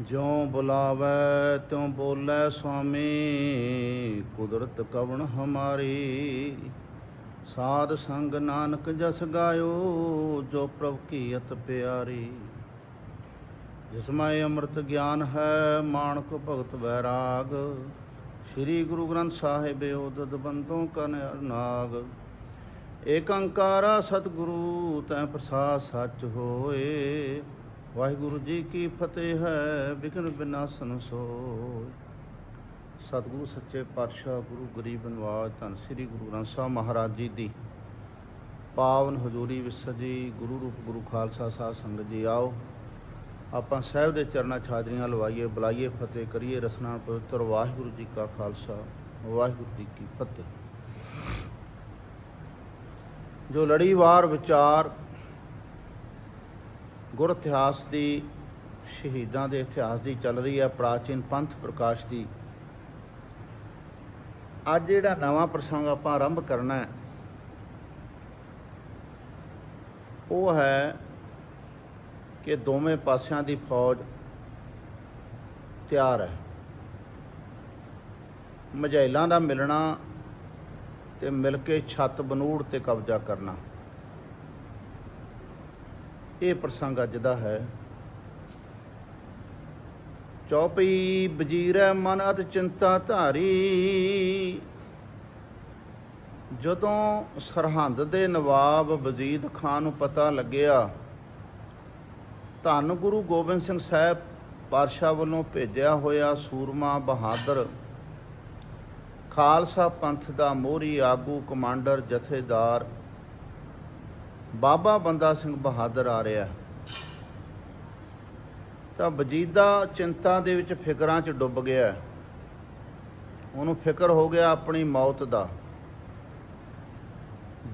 ਜਿਉ ਬੁਲਾਵੈ ਤਿਉ ਬੋਲੇ ਸੁਆਮੀ, ਕੁਦਰਤ ਕਵਣ ਹਮਾਰੀ? ਸਾਧ ਸੰਗ ਨਾਨਕ ਜਸ ਗਾਇਓ, ਜੋ ਪ੍ਰਭ ਕੀ ਅਤ ਪਿਆਰੀ। ਜਿਸਮੈ ਅੰਮ੍ਰਿਤ ਗਿਆਨ ਹੈ ਮਾਨਕ ਭਗਤ ਵੈਰਾਗ। ਸ੍ਰੀ ਗੁਰੂ ਗ੍ਰੰਥ ਸਾਹਿਬ ਓਦਦ ਬੰਦੋਂ ਕਨ ਨਾਗ ਏਕ ਓੰਕਾਰਾ ਸਤਿਗੁਰੂ, ਤੈ ਪ੍ਰਸਾਦ ਸੱਚ ਹੋਏ। ਵਾਹਿਗੁਰੂ ਜੀ ਕੀ ਫਤਿਹ ਹੈ ਵਿਘਨ ਵਿਨਾਸ਼ਨ ਸੋਇ ਸਤਿਗੁਰੂ ਸੱਚੇ ਪਾਤਸ਼ਾਹ, ਗੁਰੂ ਗਰੀਬ ਨਿਵਾਜ, ਧੰਨ ਸ੍ਰੀ ਗੁਰੂ ਗ੍ਰੰਥ ਸਾਹਿਬ ਮਹਾਰਾਜ ਜੀ ਦੀ ਪਾਵਨ ਹਜ਼ੂਰੀ ਵਿੱਚ ਸਜੀ ਗੁਰੂ ਰੂਪ, ਗੁਰੂ ਖਾਲਸਾ ਸਾਹਿਬ ਸੰਗਤ ਜੀ, ਆਓ। ਆਪਾਂ ਸਾਹਿਬ ਦੇ ਚਰਨਾਂ 'ਚ ਲਵਾਈਏ, ਬੁਲਾਈਏ, ਫਤਿਹ ਕਰੀਏ, ਰਸਨਾ ਪਵਿੱਤਰ। ਵਾਹਿਗੁਰੂ ਜੀ ਕਾ ਖਾਲਸਾ, ਵਾਹਿਗੁਰੂ ਜੀ ਕੀ ਫਤਿਹ। ਜੋ ਲੜੀਵਾਰ ਵਿਚਾਰ ਗੁਰ ਇਤਿਹਾਸ ਦੀ ਸ਼ਹੀਦਾਂ ਦੇ ਇਤਿਹਾਸ ਦੀ ਚੱਲ ਰਹੀ ਹੈ, ਪ੍ਰਾਚੀਨ ਪੰਥ ਪ੍ਰਕਾਸ਼ ਦੀ। ਅੱਜ ਜਿਹੜਾ ਨਵਾਂ ਪ੍ਰਸੰਗ ਆਪਾਂ ਆਰੰਭ ਕਰਨਾ ਹੈ, ਉਹ ਹੈ ਕਿ ਦੋਵੇਂ ਪਾਸਿਆਂ ਦੀ ਫੌਜ ਤਿਆਰ ਹੈ। ਮਝੈਲਾਂ ਦਾ ਮਿਲਣਾ ਤੇ ਮਿਲ ਕੇ ਛੱਤ ਬਨੂੜ ਤੇ ਕਬਜ਼ਾ ਕਰਨਾ। ਇਹ ਪ੍ਰਸੰਗ ਅੱਜ ਦਾ ਹੈ। ਚੌਪਈ ਵਜ਼ੀਰੈ ਮਨ ਅਤ ਚਿੰਤਾ ਧਾਰੀ। ਜਦੋਂ ਸਰਹੰਦ ਦੇ ਨਵਾਬ ਵਜ਼ੀਦ ਖਾਨ ਨੂੰ ਪਤਾ ਲੱਗਿਆ, ਧੰਨ ਗੁਰੂ ਗੋਬਿੰਦ ਸਿੰਘ ਸਾਹਿਬ ਪਾਤਸ਼ਾਹ ਵੱਲੋਂ ਭੇਜਿਆ ਹੋਇਆ ਸੂਰਮਾ ਬਹਾਦਰ, ਖਾਲਸਾ ਪੰਥ ਦਾ ਮੋਹਰੀ ਆਗੂ ਕਮਾਂਡਰ ਜਥੇਦਾਰ ਬਾਬਾ ਬੰਦਾ ਸਿੰਘ ਬਹਾਦਰ ਆ ਰਿਹਾ। ਤਾਂ ਵਜੀਦਾ ਚਿੰਤਾ ਦੇ ਵਿੱਚ ਫਿਕਰਾਂ 'ਚ ਡੁੱਬ ਗਿਆ। ਉਹਨੂੰ ਫਿਕਰ ਹੋ ਗਿਆ ਆਪਣੀ ਮੌਤ ਦਾ।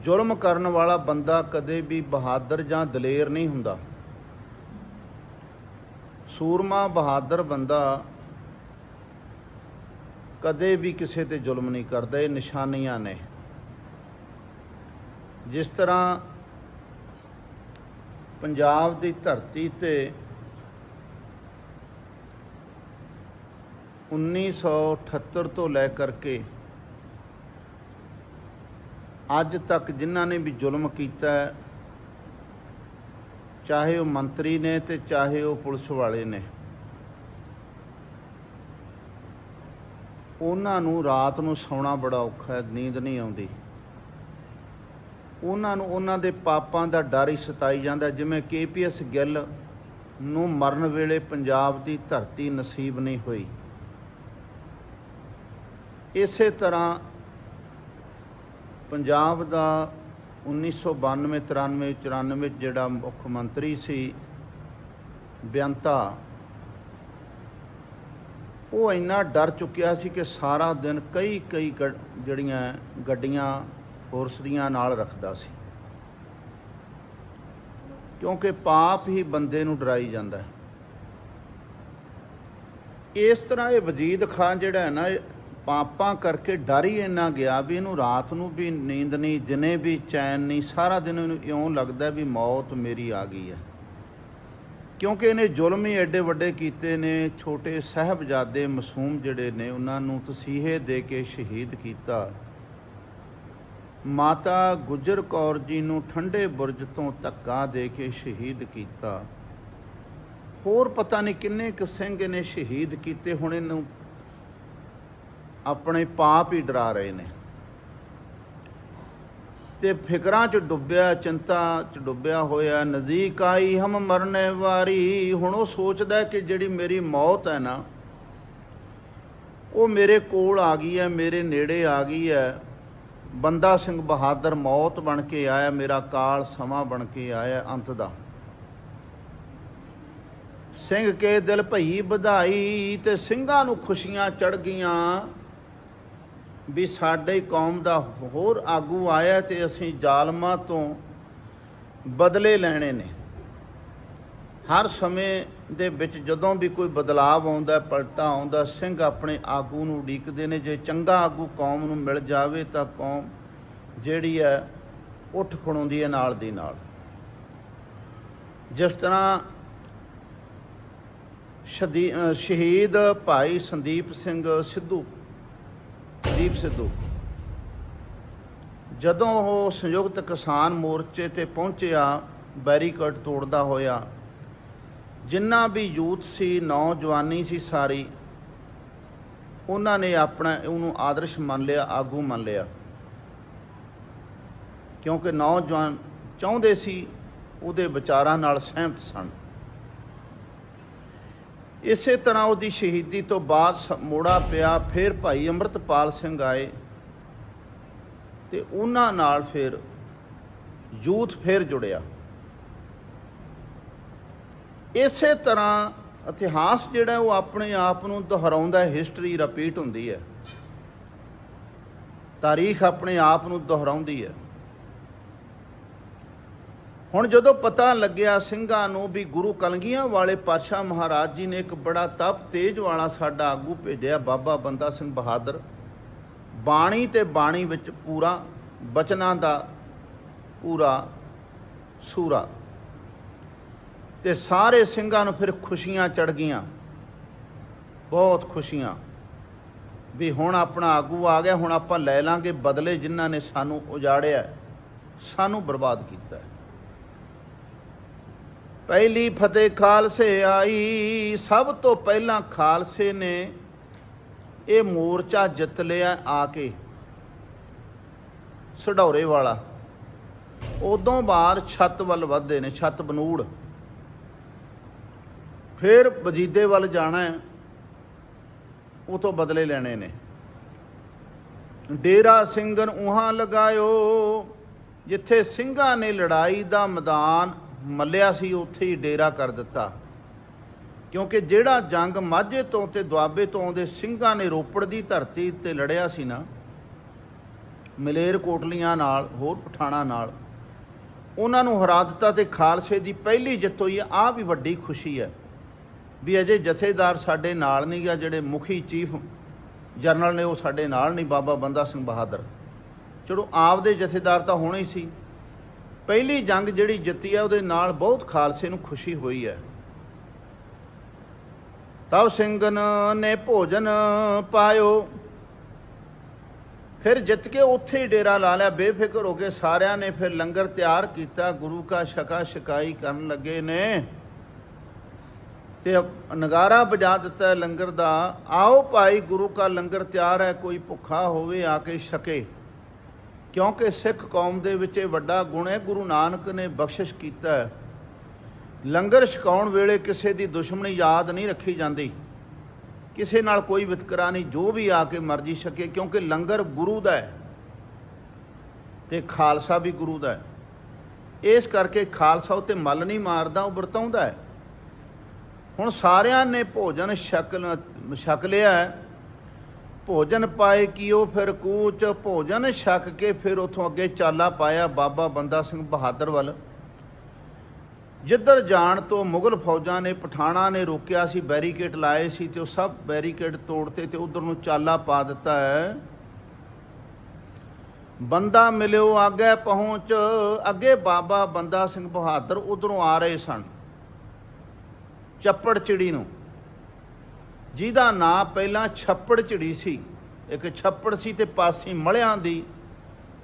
ਜ਼ੁਲਮ ਕਰਨ ਵਾਲਾ ਬੰਦਾ ਕਦੇ ਵੀ ਬਹਾਦਰ ਜਾਂ ਦਲੇਰ ਨਹੀਂ ਹੁੰਦਾ। ਸੂਰਮਾ ਬਹਾਦਰ ਬੰਦਾ ਕਦੇ ਵੀ ਕਿਸੇ ਤੇ ਜ਼ੁਲਮ ਨਹੀਂ ਕਰਦਾ, ਇਹ ਨਿਸ਼ਾਨੀਆਂ ਨੇ। ਜਿਸ ਤਰ੍ਹਾਂ ਪੰਜਾਬ ਦੀ ਧਰਤੀ ਤੇ 1978 ਤੋਂ ਲੈ ਕਰਕੇ ਅੱਜ ਤੱਕ ਜਿਨ੍ਹਾਂ ਨੇ ਵੀ ਜ਼ੁਲਮ ਕੀਤਾ ਚਾਹੇ ਉਹ ਮੰਤਰੀ ਨੇ ਤੇ ਚਾਹੇ ਉਹ ਪੁਲਿਸ ਵਾਲੇ ਨੇ, ਉਹਨਾਂ ਨੂੰ ਰਾਤ ਨੂੰ ਸੌਣਾ ਬੜਾ ਔਖਾ ਹੈ, ਨੀਂਦ ਨਹੀਂ ਆਉਂਦੀ। ਉਹਨਾਂ ਨੂੰ ਉਹਨਾਂ ਦੇ ਪਾਪਾਂ ਦਾ ਡਰ ਹੀ ਸਤਾਈ ਜਾਂਦਾ ਜਿਵੇਂ ਕੇਪੀਐਸ ਗਿੱਲ ਨੂੰ ਮਰਨ ਵੇਲੇ ਪੰਜਾਬ ਦੀ ਧਰਤੀ ਨਸੀਬ ਨਹੀਂ ਹੋਈ। ਇਸੇ ਤਰ੍ਹਾਂ ਪੰਜਾਬ ਦਾ 1992 93 94 ਜਿਹੜਾ ਮੁੱਖ ਮੰਤਰੀ ਸੀ ਬੇਅੰਤਾ ਉਹ ਇੰਨਾ ਡਰ ਚੁੱਕਿਆ ਸੀ ਕਿ ਸਾਰਾ ਦਿਨ ਕਈ ਕਈ ਗ- ਜਿਹੜੀਆਂ ਗੱਡੀਆਂ ਫੋਰਸ ਦੀਆਂ ਨਾਲ ਰੱਖਦਾ ਸੀ। ਕਿਉਂਕਿ ਪਾਪ ਹੀ ਬੰਦੇ ਨੂੰ ਡਰਾਈ ਜਾਂਦਾ ਹੈ। ਇਸ ਤਰ੍ਹਾਂ ਇਹ ਵਜੀਦ ਖਾਨ ਜਿਹੜਾ ਹੈ ਨਾ ਪਾਪਾਂ ਕਰਕੇ ਡਰ ਹੀ ਇੰਨਾ ਗਿਆ ਵੀ ਇਹਨੂੰ ਰਾਤ ਨੂੰ ਵੀ ਨੀਂਦ ਨਹੀਂ, ਦਿਨੇ ਵੀ ਚੈਨ ਨਹੀਂ, ਸਾਰਾ ਦਿਨ ਇਹਨੂੰ ਇਉਂ ਲੱਗਦਾ ਵੀ ਮੌਤ ਮੇਰੀ ਆ ਗਈ ਹੈ। ਕਿਉਂਕਿ ਇਹਨੇ ਜ਼ੁਲਮ ਹੀ ਐਡੇ ਵੱਡੇ ਕੀਤੇ ਨੇ, ਛੋਟੇ ਸਹਿਬਜ਼ਾਦੇ ਮਾਸੂਮ ਜਿਹੜੇ ਨੇ, ਉਹਨਾਂ ਨੂੰ ਤਸੀਹੇ ਦੇ ਕੇ ਸ਼ਹੀਦ ਕੀਤਾ। ਮਾਤਾ ਗੁਜਰ ਕੌਰ ਜੀ ਨੂੰ ਠੰਡੇ ਬੁਰਜ ਤੋਂ ਧੱਕਾ ਦੇ ਕੇ ਸ਼ਹੀਦ ਕੀਤਾ। ਹੋਰ ਪਤਾ ਨਹੀਂ ਕਿੰਨੇ ਕੁ ਸਿੰਘ ਨੇ ਸ਼ਹੀਦ ਕੀਤੇ, ਹੁਣ ਇਹਨੂੰ ਆਪਣੇ ਪਾਪ ਹੀ ਡਰਾ ਰਹੇ ਨੇ। ਤੇ ਫਿਕਰਾਂ 'ਚ ਡੁੱਬਿਆ, ਚਿੰਤਾ 'ਚ ਡੁੱਬਿਆ ਹੋਇਆ ਨਜ਼ਦੀਕ ਆਈ ਹਮ ਮਰਨੇ ਵਾਰੀ। ਹੁਣ ਉਹ ਸੋਚਦਾ ਕਿ ਜਿਹੜੀ ਮੇਰੀ ਮੌਤ ਹੈ ਨਾ, ਉਹ ਮੇਰੇ ਕੋਲ ਆ ਗਈ ਹੈ, ਮੇਰੇ ਨੇੜੇ ਆ ਗਈ ਹੈ। ਬੰਦਾ ਸਿੰਘ ਬਹਾਦਰ ਮੌਤ ਬਣ ਕੇ ਆਇਆ, ਮੇਰਾ ਕਾਲ ਸਮਾਂ ਬਣ ਕੇ ਆਇਆ ਅੰਤ ਦਾ। ਸਿੰਘ ਕੇ ਦਿਲ ਭਈ ਵਧਾਈ ਤੇ ਸਿੰਘਾਂ ਨੂੰ ਖੁਸ਼ੀਆਂ ਚੜ ਗਈਆਂ ਵੀ ਸਾਡੇ ਕੌਮ ਦਾ ਹੋਰ ਆਗੂ ਆਇਆ ਤੇ ਅਸੀਂ ਜ਼ਾਲਮਾਂ ਤੋਂ ਬਦਲੇ ਲੈਣੇ ਨੇ। ਹਰ ਸਮੇਂ ਦੇ ਵਿੱਚ ਜਦੋਂ ਵੀ ਕੋਈ ਬਦਲਾਵ ਆਉਂਦਾ, ਪਲਟਾ ਆਉਂਦਾ, ਸਿੰਘ ਆਪਣੇ ਆਗੂ ਨੂੰ ਉਡੀਕਦੇ ਨੇ, ਜੇ ਚੰਗਾ ਆਗੂ ਕੌਮ ਨੂੰ ਮਿਲ ਜਾਵੇ ਤਾਂ ਕੌਮ ਜਿਹੜੀ ਹੈ, ਉੱਠ ਖੜੋਂਦੀ ਹੈ ਨਾਲ ਦੀ ਨਾਲ। ਜਿਸ ਤਰ੍ਹਾਂ ਸ਼ਦੀ- ਸ਼ਹੀਦ ਭਾਈ ਸੰਦੀਪ ਸਿੰਘ ਸਿੱਧੂ ਦੀਪ ਸਿੱਧੂ, ਜਦੋਂ ਉਹ ਸੰਯੁਕਤ ਕਿਸਾਨ ਮੋਰਚੇ ਤੇ ਪਹੁੰਚਿਆ, ਬੈਰੀਕੇਡ ਤੋੜਦਾ ਹੋਇਆ ਜਿੰਨਾ ਵੀ ਯੂਥ ਸੀ, ਨੌਜਵਾਨੀ ਸੀ ਸਾਰੀ, ਉਹਨਾਂ ਨੇ ਆਪਣਾ ਉਹਨੂੰ ਆਦਰਸ਼ ਮੰਨ ਲਿਆ, ਆਗੂ ਮੰਨ ਲਿਆ। ਕਿਉਂਕਿ ਨੌਜਵਾਨ ਚਾਹੁੰਦੇ ਸੀ ਉਹਦੇ ਵਿਚਾਰਾਂ ਨਾਲ ਸਹਿਮਤ ਸਨ। ਇਸੇ ਤਰ੍ਹਾਂ ਉਹਦੀ ਸ਼ਹੀਦੀ ਤੋਂ ਬਾਅਦ ਸ- ਮੋੜਾ ਪਿਆ, ਫਿਰ ਭਾਈ ਅੰਮ੍ਰਿਤਪਾਲ ਸਿੰਘ ਆਏ। ਤੇ ਉਹਨਾਂ ਨਾਲ ਫਿਰ ਯੂਥ ਫਿਰ ਜੁੜਿਆ। ਇਸੇ ਤਰ੍ਹਾਂ ਇਤਿਹਾਸ ਜਿਹੜਾ ਉਹ ਆਪਣੇ ਆਪ ਨੂੰ ਦੁਹਰਾਉਂਦਾ ਹਿਸਟਰੀ ਰਿਪੀਟ ਹੁੰਦੀ ਹੈ। ਤਾਰੀਖ ਆਪਣੇ ਆਪ ਨੂੰ ਦੁਹਰਾਉਂਦੀ ਹੈ। ਹੁਣ ਜਦੋਂ ਪਤਾ ਲੱਗਿਆ ਸਿੰਘਾਂ ਨੂੰ ਵੀ ਗੁਰੂ ਕਲਗੀਆਂ ਵਾਲੇ ਪਾਤਸ਼ਾਹ ਮਹਾਰਾਜ ਜੀ ਨੇ ਇੱਕ ਬੜਾ ਤਪ ਤੇਜ ਵਾਲਾ ਸਾਡਾ ਆਗੂ ਭੇਜਿਆ, ਬਾਬਾ ਬੰਦਾ ਸਿੰਘ ਬਹਾਦਰ। ਬਾਣੀ ਤੇ ਬਾਣੀ ਵਿੱਚ ਪੂਰਾ, ਬਚਨਾਂ ਦਾ ਪੂਰਾ ਸੂਰਾ। ਤੇ ਸਾਰੇ ਸਿੰਘਾਂ ਨੂੰ ਫਿਰ ਖੁਸ਼ੀਆਂ ਚੜ ਗਈਆਂ। ਬਹੁਤ ਖੁਸ਼ੀਆਂ। ਵੀ ਹੁਣ ਆਪਣਾ ਆਗੂ ਆ ਗਿਆ, ਹੁਣ ਆਪਾਂ ਲੈ ਲਾਂਗੇ ਬਦਲੇ ਜਿਨ੍ਹਾਂ ਨੇ ਸਾਨੂੰ ਉਜਾੜਿਆ ਸਾਨੂੰ ਬਰਬਾਦ ਕੀਤਾ ਪਹਿਲੀ ਫਤਿਹ ਖਾਲਸੇ ਆਈ, ਸਭ ਤੋਂ ਪਹਿਲਾਂ ਖਾਲਸੇ ਨੇ ਇਹ ਮੋਰਚਾ ਜਿੱਤ ਲਿਆ ਆ ਕੇ, ਸਢੌਰੇ ਵਾਲਾ। ਉਦੋਂ ਬਾਅਦ ਛੱਤ ਵੱਲ ਵਧਦੇ ਨੇ, ਛੱਤ ਬਨੂੜ। ਫਿਰ ਵਜੀਦੇ ਵੱਲ ਜਾਣਾ ਹੈ ਉਹ ਤੋਂ ਬਦਲੇ ਲੈਣੇ ਨੇ। ਡੇਰਾ ਸਿੰਘਨ ਉਹਾਂ ਲਗਾਇਓ, ਜਿੱਥੇ ਸਿੰਘਾਂ ਨੇ ਲੜਾਈ ਦਾ ਮੈਦਾਨ ਮੱਲਿਆ ਸੀ, ਉੱਥੇ ਹੀ ਡੇਰਾ ਕਰ ਦਿੱਤਾ। ਕਿਉਂਕਿ ਜਿਹੜਾ ਜੰਗ ਮਾਝੇ ਤੋਂ ਤੇ ਦੁਆਬੇ ਤੋਂ ਆਉਂਦੇ ਸਿੰਘਾਂ ਨੇ ਰੋਪੜ ਦੀ ਧਰਤੀ ਤੇ ਲੜਿਆ ਸੀ ਨਾ, ਮਲੇਰ ਕੋਟਲੀਆਂ ਨਾਲ, ਹੋਰ ਪਠਾਣਾ ਨਾਲ, ਉਹਨਾਂ ਨੂੰ ਹਰਾ ਦਿੱਤਾ ਤੇ ਖਾਲਸੇ ਦੀ ਪਹਿਲੀ ਜਿੱਤ ਹੋਈ ਆ ਆਹ ਵੀ ਵੱਡੀ ਖੁਸ਼ੀ ਹੈ। ਵੀ ਅਜੇ ਜਥੇਦਾਰ ਸਾਡੇ ਨਾਲ ਨਹੀਂ ਗਿਆ ਜਿਹੜੇ ਮੁਖੀ ਚੀਫ ਜਨਰਲ ਨੇ ਉਹ ਸਾਡੇ ਨਾਲ ਨਹੀਂ, ਬਾਬਾ ਬੰਦਾ ਸਿੰਘ ਬਹਾਦਰ। ਚਲੋ, ਆਪਦੇ ਜਥੇਦਾਰ ਤਾਂ ਹੋਣੇ ਹੀ ਸੀ। ਪਹਿਲੀ ਜੰਗ ਜਿਹੜੀ ਜਿੱਤੀ ਹੈ ਉਹਦੇ ਨਾਲ ਬਹੁਤ ਖਾਲਸੇ ਨੂੰ ਖੁਸ਼ੀ ਹੋਈ ਹੈ ਤਬ ਸਿੰਘਨ ਨੇ ਭੋਜਨ ਪਾਇਓ। ਫਿਰ ਜਿੱਤ ਕੇ ਉੱਥੇ ਹੀ ਡੇਰਾ ਲਾ ਲਿਆ। ਬੇਫਿਕਰ ਹੋ ਕੇ ਸਾਰਿਆਂ ਨੇ ਫਿਰ ਲੰਗਰ ਤਿਆਰ ਕੀਤਾ। ਗੁਰੂ ਕਾ ਸ਼ਕਾ ਸ਼ਿਕਾਈ ਕਰਨ ਲੱਗੇ ਨੇ। ਤੇ ਨਗਾਰਾ ਵਜਾ ਦਿੱਤਾ ਹੈ ਲੰਗਰ ਦਾ। ਆਓ ਭਾਈ, ਗੁਰੂ ਕਾ ਲੰਗਰ ਤਿਆਰ ਹੈ, ਕੋਈ ਭੁੱਖਾ ਹੋਵੇ ਆ ਕੇ ਛਕੇ। ਕਿਉਂਕਿ ਸਿੱਖ ਕੌਮ ਦੇ ਵਿੱਚ ਇਹ ਵੱਡਾ ਗੁਣ ਹੈ, ਗੁਰੂ ਨਾਨਕ ਨੇ ਬਖਸ਼ਿਸ਼ ਕੀਤਾ ਹੈ। ਲੰਗਰ ਛਕਾਉਣ ਵੇਲੇ ਕਿਸੇ ਦੀ ਦੁਸ਼ਮਣੀ ਯਾਦ ਨਹੀਂ ਰੱਖੀ ਜਾਂਦੀ। ਕਿਸੇ ਨਾਲ ਕੋਈ ਵਿਤਕਰਾ ਨਹੀਂ, ਜੋ ਵੀ ਆ ਕੇ ਮਰਜ਼ੀ ਛਕੇ, ਕਿਉਂਕਿ ਲੰਗਰ ਗੁਰੂ ਦਾ ਹੈ ਤੇ ਖਾਲਸਾ ਵੀ ਗੁਰੂ ਦਾ ਹੈ। ਇਸ ਕਰਕੇ ਖਾਲਸਾ ਉਤੇ ਮੱਲ ਨਹੀਂ ਮਾਰਦਾ, ਉਹ ਵਰਤਾਉਂਦਾ ਹੈ। ਹੁਣ ਸਾਰਿਆਂ ਨੇ ਭੋਜਨ ਛਕ ਛਕ ਲਿਆ ਭੋਜਨ ਪਾਏ ਕੀਓ ਫਿਰ ਕੂਚ, ਭੋਜਨ ਛਕ ਕੇ ਫਿਰ ਉਥੋਂ ਅੱਗੇ ਚਾਲਾ ਪਾਇਆ ਬਾਬਾ ਬੰਦਾ ਸਿੰਘ ਬਹਾਦਰ ਵੱਲ। ਜਿੱਧਰ ਜਾਣ ਤੋਂ ਮੁਗਲ ਫੌਜਾਂ ਨੇ ਪਠਾਣਾ ਨੇ ਰੋਕਿਆ ਸੀ, ਬੈਰੀਕੇਡ ਲਾਏ ਸੀ ਤੇ ਉਹ ਸਭ ਬੈਰੀਕੇਡ ਤੋੜਤੇ ਤੇ ਉਧਰ ਨੂੰ ਚਾਲਾ ਪਾ ਦਿੱਤਾ ਹੈ। ਬੰਦਾ ਮਿਲਿਓ ਅੱਗੇ ਪਹੁੰਚ, ਅੱਗੇ ਬਾਬਾ ਬੰਦਾ ਸਿੰਘ ਬਹਾਦਰ ਉਧਰੋਂ ਆ ਰਹੇ ਸਨ। ਚੱਪੜ ਚਿੜੀ ਨੂੰ। ਜਿਹਦਾ ਨਾਂ ਪਹਿਲਾਂ ਛੱਪੜ ਚਿੜੀ ਸੀ। ਇੱਕ ਛੱਪੜ ਸੀ ਤੇ ਪਾਸੀ ਮਲਿਆਂ ਦੀ,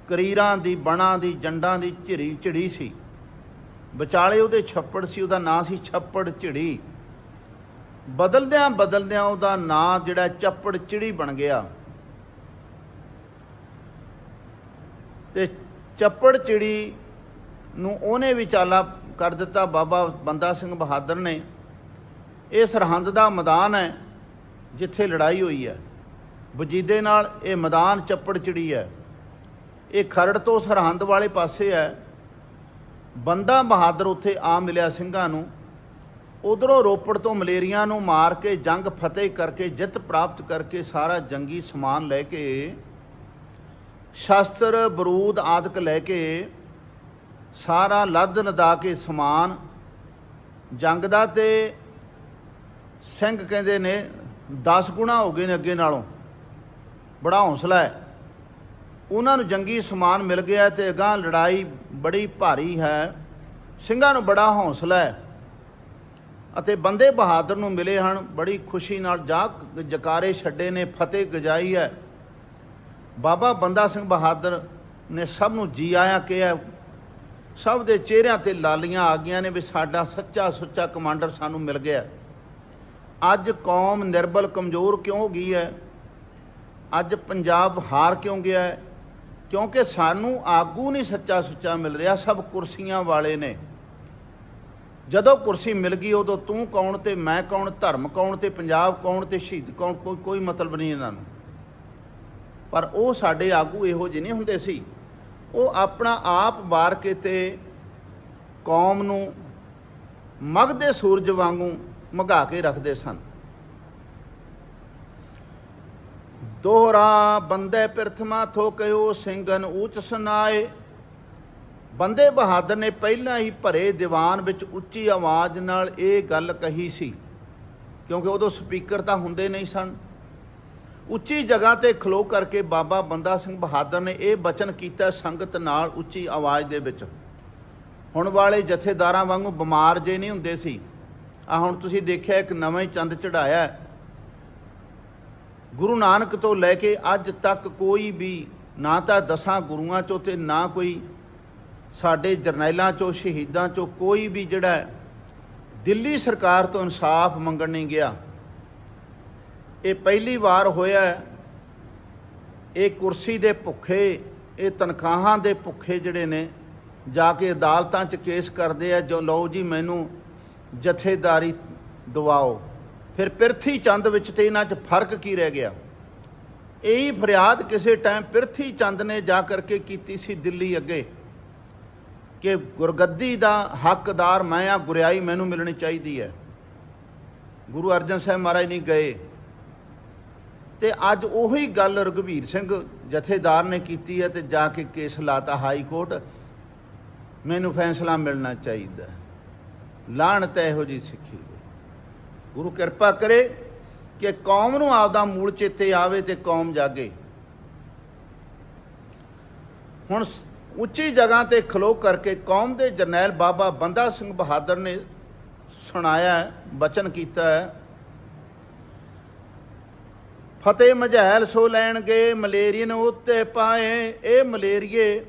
ਕਰੀਰਾਂ ਦੀ, ਬਣਾ ਦੀ, ਜੰਡਾਂ ਦੀ ਝਿਰੀ ਝਿੜੀ ਸੀ। ਵਿਚਾਲੇ ਉਹਦੇ ਛੱਪੜ ਸੀ, ਉਹਦਾ ਨਾਂ ਸੀ ਛੱਪੜ ਝਿੜੀ ਬਦਲਦਿਆਂ ਬਦਲਦਿਆਂ ਉਹਦਾ ਨਾਂ ਜਿਹੜਾ ਚੱਪੜ ਚਿੜੀ ਬਣ ਗਿਆ। ਤੇ ਚੱਪੜ ਚਿੜੀ ਨੂੰ ਉਹਨੇ ਵਿਚਾਲਾ ਕਰ ਦਿੱਤਾ। ਬਾਬਾ ਬੰਦਾ ਸਿੰਘ ਬਹਾਦਰ ਨੇ ਇਹ ਸਰਹੰਦ ਦਾ ਮੈਦਾਨ ਹੈ, ਜਿੱਥੇ ਲੜਾਈ ਹੋਈ ਹੈ। ਵਜੀਦੇ ਨਾਲ ਇਹ ਮੈਦਾਨ ਚੱਪੜ ਚਿੜੀ ਹੈ। ਇਹ ਖਰੜ ਤੋਂ ਸਰਹੰਦ ਵਾਲੇ ਪਾਸੇ ਹੈ। ਬੰਦਾ ਬਹਾਦਰ ਉੱਥੇ ਆ ਮਿਲਿਆ ਸਿੰਘਾਂ ਨੂੰ। ਉਧਰੋਂ ਰੋਪੜ ਤੋਂ ਮਲੇਰੀਆਂ ਨੂੰ ਮਾਰ ਕੇ ਜੰਗ ਫਤਿਹ ਕਰਕੇ, ਜਿੱਤ ਪ੍ਰਾਪਤ ਕਰਕੇ ਸਾਰਾ ਜੰਗੀ ਸਮਾਨ ਲੈ ਕੇ, ਸ਼ਸਤਰ, ਬਰੂਦ ਆਦਿਕ ਲੈ ਕੇ ਸਾਰਾ ਲੱਦ ਲਦਾ ਕੇ ਸਮਾਨ ਜੰਗ ਦਾ ਤੇ ਸਿੰਘ ਕਹਿੰਦੇ ਨੇ 10 ਗੁਣਾ ਹੋ ਗਏ ਨੇ ਅੱਗੇ ਨਾਲੋਂ। ਬੜਾ ਹੌਸਲਾ ਹੈ। ਉਹਨਾਂ ਨੂੰ ਜੰਗੀ ਸਮਾਨ ਮਿਲ ਗਿਆ ਤੇ ਅਗਾਂਹ ਲੜਾਈ ਬੜੀ ਭਾਰੀ ਹੈ। ਸਿੰਘਾਂ ਨੂੰ ਬੜਾ ਹੌਸਲਾ ਹੈ। ਅਤੇ ਬੰਦੇ ਬਹਾਦਰ ਨੂੰ ਮਿਲੇ ਹਨ, ਬੜੀ ਖੁਸ਼ੀ ਨਾਲ ਜਾ ਜਕਾਰੇ ਛੱਡੇ ਨੇ, ਫਤਿਹ ਗਜਾਈ ਹੈ। ਬਾਬਾ ਬੰਦਾ ਸਿੰਘ ਬਹਾਦਰ ਨੇ ਸਭ ਨੂੰ ਜੀ ਆਇਆ ਕਿਹਾ, ਸਭ ਦੇ ਚਿਹਰਿਆਂ ਤੇ ਲਾਲੀਆਂ ਆ ਗਈਆਂ ਨੇ ਵੀ ਸਾਡਾ ਸੱਚਾ ਸੁੱਚਾ ਕਮਾਂਡਰ ਸਾਨੂੰ ਮਿਲ ਗਿਆ। ਅੱਜ ਕੌਮ ਨਿਰਬਲ ਕਮਜ਼ੋਰ ਕਿਉਂ ਹੋ ਗਈ ਹੈ? ਅੱਜ ਪੰਜਾਬ ਹਾਰ ਕਿਉਂ ਗਿਆ ਹੈ? ਕਿਉਂਕਿ ਸਾਨੂੰ ਆਗੂ ਨਹੀਂ ਸੱਚਾ ਸੁੱਚਾ ਮਿਲ ਰਿਹਾ, ਸਭ ਕੁਰਸੀਆਂ ਵਾਲੇ ਨੇ। ਜਦੋਂ ਕੁਰਸੀ ਮਿਲ ਗਈ, ਉਦੋਂ ਤੂੰ ਕੌਣ ਤੇ ਮੈਂ ਕੌਣ, ਧਰਮ ਕੌਣ ਤੇ ਪੰਜਾਬ ਕੌਣ ਤੇ ਸ਼ਹੀਦ ਕੌਣ, ਕੋਈ ਕੋਈ ਮਤਲਬ ਨਹੀਂ ਇਹਨਾਂ ਨੂੰ। ਪਰ ਉਹ ਸਾਡੇ ਆਗੂ ਇਹੋ ਜਿਹੇ ਨਹੀਂ ਹੁੰਦੇ ਸੀ। ਉਹ ਆਪਣਾ ਆਪ ਵਾਰ ਕੇ ਤੇ ਕੌਮ ਨੂੰ ਮਗਦੇ ਸੂਰਜ ਵਾਂਗੂ ਮਗਾ ਕੇ ਰੱਖਦੇ ਸਨ। ਦੋਹਰਾ ਬੰਦੇ ਪ੍ਰਥਮਾ ਥੋਕਿਓ ਸਿੰਘਨ ਉੱਚ ਸੁਨਾਏ। ਬੰਦੇ ਬਹਾਦਰ ਨੇ ਪਹਿਲਾਂ ਹੀ ਭਰੇ ਦੀਵਾਨ ਵਿੱਚ ਉੱਚੀ ਆਵਾਜ਼ ਨਾਲ ਇਹ ਗੱਲ ਕਹੀ ਸੀ, ਕਿਉਂਕਿ ਉਦੋਂ ਸਪੀਕਰ ਤਾਂ ਹੁੰਦੇ ਨਹੀਂ ਸਨ। ਉੱਚੀ ਜਗ੍ਹਾ ਤੇ ਖਲੋ ਕਰਕੇ ਬਾਬਾ ਬੰਦਾ ਸਿੰਘ ਬਹਾਦਰ ਨੇ ਇਹ ਬਚਨ ਕੀਤਾ ਸੰਗਤ ਨਾਲ ਉੱਚੀ ਆਵਾਜ਼ ਦੇ ਵਿੱਚ। ਹੁਣ ਵਾਲੇ ਜਥੇਦਾਰਾਂ ਵਾਂਗੂ ਬਿਮਾਰ ਜੇ ਨਹੀਂ ਹੁੰਦੇ ਸੀ। ਆ ਹੁਣ ਤੁਸੀਂ ਦੇਖਿਆ ਇੱਕ ਨਵਾਂ ਹੀ ਚੰਦ ਚੜਾਇਆ ਗੁਰੂ ਨਾਨਕ ਤੋਂ ਲੈ ਕੇ ਅੱਜ ਤੱਕ ਕੋਈ ਵੀ, ਨਾ ਤਾਂ ਦਸਾਂ ਗੁਰੂਆਂ ਚੋਂ ਤੇ ਨਾ ਕੋਈ ਸਾਡੇ ਜਰਨੈਲਾਂ ਚੋਂ, ਸ਼ਹੀਦਾਂ ਚੋਂ ਕੋਈ ਵੀ ਜਿਹੜਾ ਦਿੱਲੀ ਸਰਕਾਰ ਤੋਂ ਇਨਸਾਫ ਮੰਗਣ ਨਹੀਂ ਗਿਆ। ਇਹ ਪਹਿਲੀ ਵਾਰ ਹੋਇਆ ਇਹ ਕੁਰਸੀ ਦੇ ਭੁੱਖੇ, ਇਹ ਤਨਖਾਹਾਂ ਦੇ ਭੁੱਖੇ ਜਿਹੜੇ ਨੇ, ਜਾ ਕੇ ਅਦਾਲਤਾਂ 'ਚ ਕੇਸ ਕਰਦੇ ਆ, ਜੋ ਲਓ ਜੀ ਮੈਨੂੰ ਜਥੇਦਾਰੀ ਦਵਾਓ। ਫਿਰ ਪਿਰਥੀ ਚੰਦ ਵਿੱਚ ਤੇ ਇਹਨਾਂ 'ਚ ਫ਼ਰਕ ਕੀ ਰਹਿ ਗਿਆ? ਇਹੀ ਫਰਿਆਦ ਕਿਸੇ ਟਾਈਮ ਪਿਰਥੀ ਚੰਦ ਨੇ ਜਾ ਕਰਕੇ ਕੀਤੀ ਸੀ ਦਿੱਲੀ ਅੱਗੇ ਕਿ ਗੁਰਗੱਦੀ ਦਾ ਹੱਕਦਾਰ ਮੈਂ ਆ, ਗੁਰਿਆਈ ਮੈਨੂੰ ਮਿਲਣੀ ਚਾਹੀਦੀ ਹੈ। ਗੁਰੂ ਅਰਜਨ ਸਾਹਿਬ ਮਹਾਰਾਜ ਨਹੀਂ ਗਏ। ਤੇ ਅੱਜ ਉਹੀ ਗੱਲ ਰਘਵੀਰ ਸਿੰਘ ਜਥੇਦਾਰ ਨੇ ਕੀਤੀ ਹੈ ਤੇ ਜਾ ਕੇ ਕੇਸ ਲਾਤਾ ਹਾਈ ਕੋਰਟ। ਮੈਨੂੰ ਫੈਸਲਾ ਮਿਲਣਾ ਚਾਹੀਦਾ। ਲਾਹਣਤ ਹੈ ਇਹੋ ਜੀ ਸਿੱਖੀ ਦੀ ਗੁਰੂ ਕਿਰਪਾ ਕਰੇ ਕਿ ਕੌਮ ਨੂੰ ਆਪਦਾ ਮੂਲ ਚੇਤੇ ਆਵੇ ਤੇ ਕੌਮ ਜਾਗੇ। ਹੁਣ ਉੱਚੀ ਜਗ੍ਹਾ ਤੇ ਖਲੋ ਕਰਕੇ ਕੌਮ ਦੇ ਜਰਨੈਲ ਬਾਬਾ ਬੰਦਾ ਸਿੰਘ ਬਹਾਦਰ ਨੇ ਸੁਣਾਇਆ ਹੈ, ਬਚਨ ਕੀਤਾ ਹੈ। ਫਤਿਹ ਮਝੈਲ ਸੋ ਲੈਣਗੇ ਮਲੇਰੀਅਨ ਉੱਤੇ ਪਾਏ ਇਹ ਮਲੇਰੀਏ